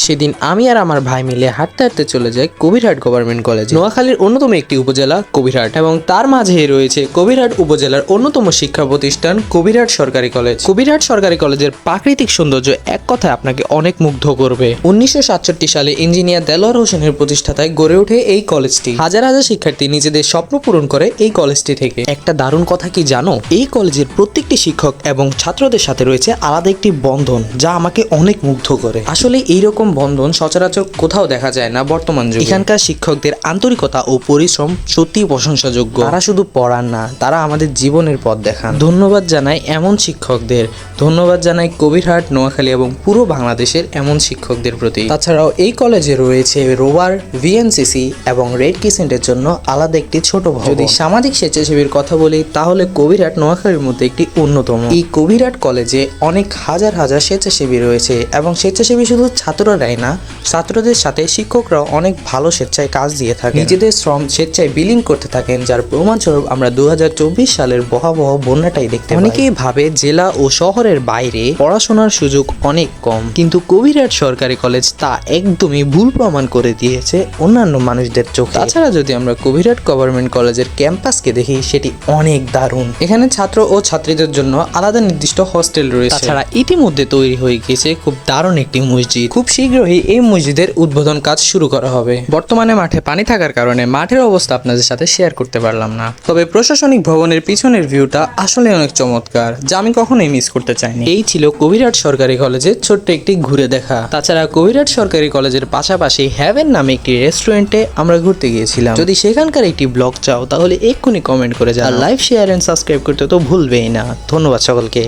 সেদিন আমি আর আমার ভাই মিলে হাঁটতে হাঁটতে চলে যাই কবিরহাট গভর্নমেন্ট কলেজ নোয়াখালীর অন্যতম একটি উপজেলা কবিরহাট এবং তার মাঝেই রয়েছে কবিরহাট উপজেলার অন্যতম শিক্ষা প্রতিষ্ঠান কবিরহাট সরকারি কলেজ। কবিরহাট সরকারি কলেজের প্রাকৃতিক সৌন্দর্য এক কথায় আপনাকে অনেক মুগ্ধ করবে। উনিশশো সাতষট্টি সালে ইঞ্জিনিয়ার দেলোয়ার হোসেনের প্রতিষ্ঠাতায় গড়ে ওঠে এই কলেজটি। হাজার হাজার শিক্ষার্থী নিজেদের স্বপ্ন পূরণ করে এই কলেজটি থেকে। একটা দারুণ কথা কি জানো? এই কলেজের প্রত্যেকটি শিক্ষক এবং ছাত্রদের সাথে রয়েছে আলাদা একটি বন্ধন যা আমাকে অনেক মুগ্ধ করে। আসলে এইরকম বন্ধন সচরাচর কোথাও দেখা যায় না বর্তমান যুগে। এখানকার শিক্ষকদের আন্তরিকতা ও পরিশ্রম সত্যিই প্রশংসাযোগ্য। তারা শুধু পড়ান না তারা আমাদের জীবনের পথ দেখান। ধন্যবাদ জানাই এমন শিক্ষকদের। ধন্যবাদ জানাই কবিরহাট নোয়াখালী এবং পুরো বাংলাদেশের এমন শিক্ষকদের প্রতি। তাছাড়াও এই কলেজে রয়েছে রোবার ভিএনসিসি এবং রেড কিসেন্টের জন্য আলাদা একটি ছোট ভবন। যদি সামাজিক স্বেচ্ছাসেবীর কথা বলি তাহলে কবিরহাট নোয়াখালীর মধ্যে একটি অন্যতম। এই কবিরহাট কলেজে অনেক হাজার হাজার স্বেচ্ছাসেবী রয়েছে এবং স্বেচ্ছাসেবী শুধু ছাত্ররাই না। ছাত্রদের সাথে শিক্ষকরাও অনেক ভালো স্বেচ্ছায় কাজ দিয়ে থাকে নিজেদের শ্রম স্বেচ্ছায় বিলীন করতে থাকেন যার প্রমাণস্বরূপ আমরা দুহাজার চব্বিশ সালের বহাবহ বন্যাটাই দেখতে অনেকেই ভাবে জেলা ও শহরের বাইরে পড়াশোনার সুযোগ অনেক কম কিন্তু কবিরহাট সরকারি কলেজ তা একদমই ভুল প্রমাণ করে দিয়েছে অন্যান্য মানুষদের চোখে। তাছাড়া যদি আমরা কবিরহাট গভর্নমেন্ট কলেজের ক্যাম্পাসকে দেখি সেটি অনেক দারুণ। এখানে ছাত্র ও ছাত্রীদের জন্য আলাদা নির্দিষ্ট হস্টেল রয়েছে। তাছাড়া ইতিমধ্যে তৈরি হয়ে গিয়েছে খুব দারুণ একটি মসজিদ। খুব শীঘ্রই এই মসজিদের উদ্বোধন কাজ শুরু করা হবে। বর্তমানে মাঠে পানি থাকার কারণে মাঠের অবস্থা আপনাদের সাথে শেয়ার করতে পারলাম না। তবে প্রশাসনিক ভবনের পিছনের ভিউটা আসলে অনেক চমৎকার, যা আমি কখনোই মিস করতে চাইনি। এই ছিল কবিরাট সরকারি কলেজের ছোট্ট একটি ঘুরে দেখা। তাছাড়া কবিরাট সরকারি কলেজের পাশাপাশি হ্যাভেন নামে একটি রেস্টুরেন্টে আমরা ঘুরতে গিয়েছিলাম। যদি সেখানকার একটি ব্লগ চাও, তাহলে এক্ষুনি কমেন্ট করে যাও লাইভ শেয়ার এন্ড সাবস্ক্রাইব করতে তো ভুলবেই না। ধন্যবাদ সকলকে।